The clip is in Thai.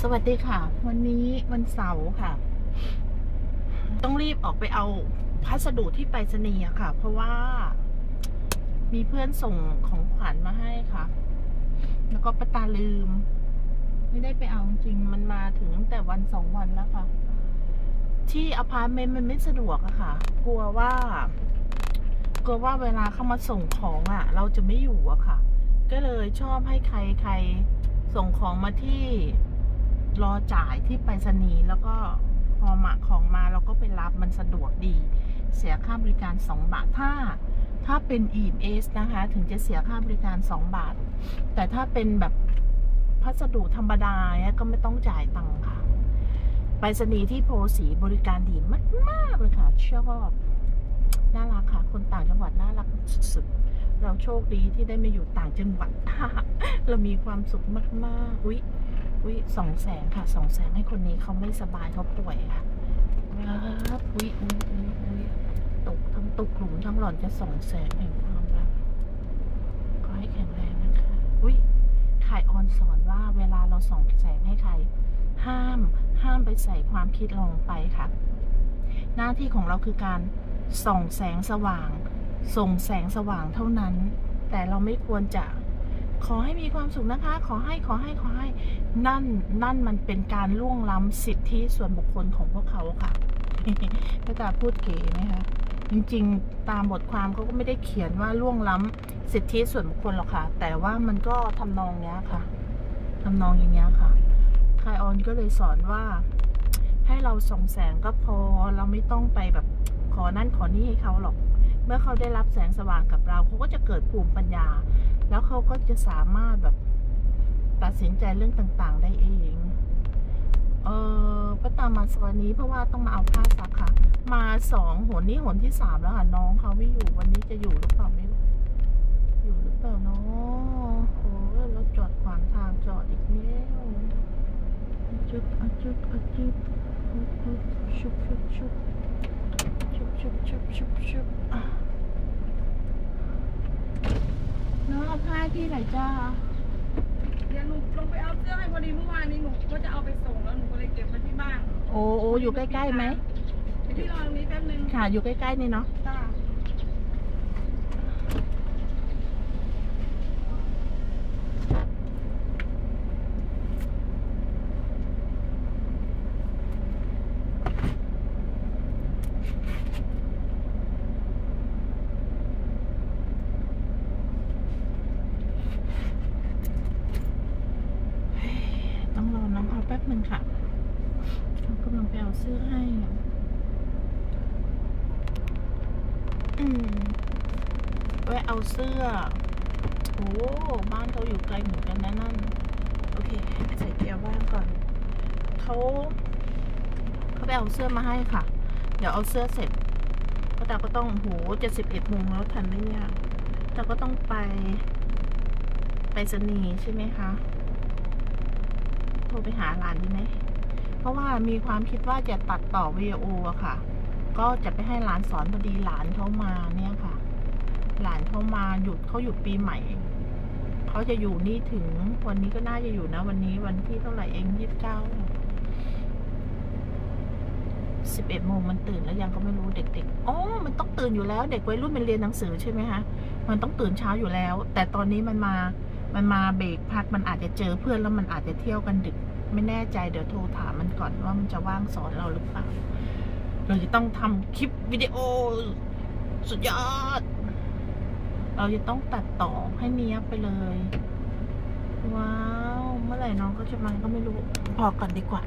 สวัสดีค่ะ วันนี้วันเสาร์ค่ะ ต้องรีบออกไปเอาพัสดุที่ไปรษณีย์ค่ะ เพราะว่ามีเพื่อนส่งของขวัญมาให้ค่ะ แล้วก็ประตาลืม ไม่ได้ไปเอาจริงมันมาถึงตั้งแต่วันสองวันแล้วค่ะ ที่อพาร์ตเมนต์มันไม่สะดวกอะค่ะ กลัวว่ากลัวว่าเวลาเข้ามาส่งของอะเราจะไม่อยู่อะค่ะ ก็เลยชอบให้ใครใคร ส่งของมาที่รอจ่ายที่ไปรษณีย์แล้วก็พอมาของมาเราก็ไปรับมันสะดวกดี เสียค่าบริการ 2 บาทถ้า ถ้าเป็น EMS นะคะ ถึงจะเสียค่าบริการ 2 บาท แต่ถ้าเป็นแบบพัสดุธรรมดาเนี่ยก็ไม่ต้องจ่ายตังค์ค่ะ ไปรษณีย์ที่โพสีบริการดีมาก ๆ เลยค่ะชอบน่ารักค่ะ คนต่างจังหวัดน่ารักสุดๆ เราโชคดีที่ได้มาอยู่ต่างจังหวัดเรามีความสุขมากๆวิวิสองแสนค่ะสองแสนให้คนนี้เขาไม่สบายเขาป่วยค่ะครับวิวิวิวิตกทั้งตกหลุมทั้งหล่อนจะสองแสนแห่งความรักขอให้แข็งแรงนะคะวิขายออนสอนว่าเวลาเราส่องแสงให้ใคร ห้ามห้ามไปใส่ความคิดลงไปค่ะ หน้าที่ของเราคือการส่องแสงสว่าง ส่งแสงสว่างเท่านั้น แต่เราไม่ควรจะขอให้มีความสุขนะคะ ขอให้ขอให้ขอให้ นั่นนั่นมันเป็นการล่วงล้ำสิทธิส่วนบุคคลของพวกเขาค่ะพระตาพูดเก๋ไหมคะจริงๆ ตามบทความเขาก็ไม่ได้เขียนว่าล่วงล้ำสิทธิส่วนบุคคลหรอกค่ะ แต่ว่ามันก็ทำนองเนี้ยค่ะทำนองอย่างเงี้ยค่ะคายออนก็เลยสอนว่า ให้เราส่องแสงก็พอเราไม่ต้องไปแบบขอนั่นขอนี่ให้เขาหรอก เมื่อเขาได้รับแสงสว่างกับเราเขาก็จะเกิดภูมิปัญญา แล้วเขาก็จะสามารถแบบตัดสินใจเรื่องต่างๆ ได้เอง เออป้าตามมาสวันนี้เพราะว่าต้องมาเอาผ้าซักค่ะ มาสองหนนี้หนที่สามแล้วค่ะน้องเขาไม่อยู่วันนี้จะอยู่หรือเปล่าไม่รู้อยู่หรือเปล่าเนาะโอ้รถจอดขวางทางจอดอีกแล้วจุดอะจุดจุดชุบชุบชุบ ชุบชุบชุบชุบน้องเอาผ้าที่ไหนจ้าเดี๋ยวหนูลงไปเอาเสื้อให้พอดีเมื่อวานนี้หนูก็จะเอาไปส่งแล้วหนูก็เลยเก็บไว้ที่บ้านโอ้โอ้อยู่ใกล้ๆไหมที่รอตรงนี้แป๊บนึงค่ะ อยู่ใกล้ๆนี่เนาะ จ้า ต้องรอน้องเขาแป๊บ หนึ่งค่ะกำลังไปเอาเสื้อให้อืมไว้เอาเสื้อ โอ้บ้านเขาอยู่ไกลเหมือนกันนะนั่น โอเคใส่เกียร์ว่างก่อนเขาเขาไปเอาเสื้อมาให้ค่ะ เดี๋ยวเอาเสื้อเสร็จก็แต่ก็ต้องโหเจะสิบเอ็ดโมงแล้วทันไหมเนี่ยแต่ก็ต้องไป ไปสนีใช่ไหมคะ รไปหาหลานดีไหมเพราะว่ามีความคิดว่าจะตัดต่อวีโออะค่ะ ก็จะไปให้หลานสอนพอดีหลานเขามาเนี่ยค่ะ หลานเขามาหยุดเขาหยุดปีใหม่เขาจะอยู่นี่ถึงวันนี้ก็น่าจะอยู่นะ วันนี้วันที่เท่าไหร่เองยี่สิบเก้าสิบเอ็ดโมงมันตื่นแล้วยังก็ไม่รู้เด็กๆอ๋อมันต้องตื่นอยู่แล้ว เด็กวัยรุ่นมันเรียนหนังสือใช่ไหมคะมันต้องตื่นเช้าอยู่แล้ว แต่ตอนนี้มันมา มันมาเบรกพักมันอาจจะเจอเพื่อนแล้วมันอาจจะเที่ยวกันดึก ไม่แน่ใจเดี๋ยวโทรถามมันก่อนว่ามันจะว่างสอนเราหรือเปล่าเราจะต้องทำคลิปวิดีโอ สุดยอด เราจะต้องตัดต่อให้เนี้ยบไปเลย ว้าว เมื่อไหร่น้องเขาจะมาก็ไม่รู้ พอก่อนดีกว่า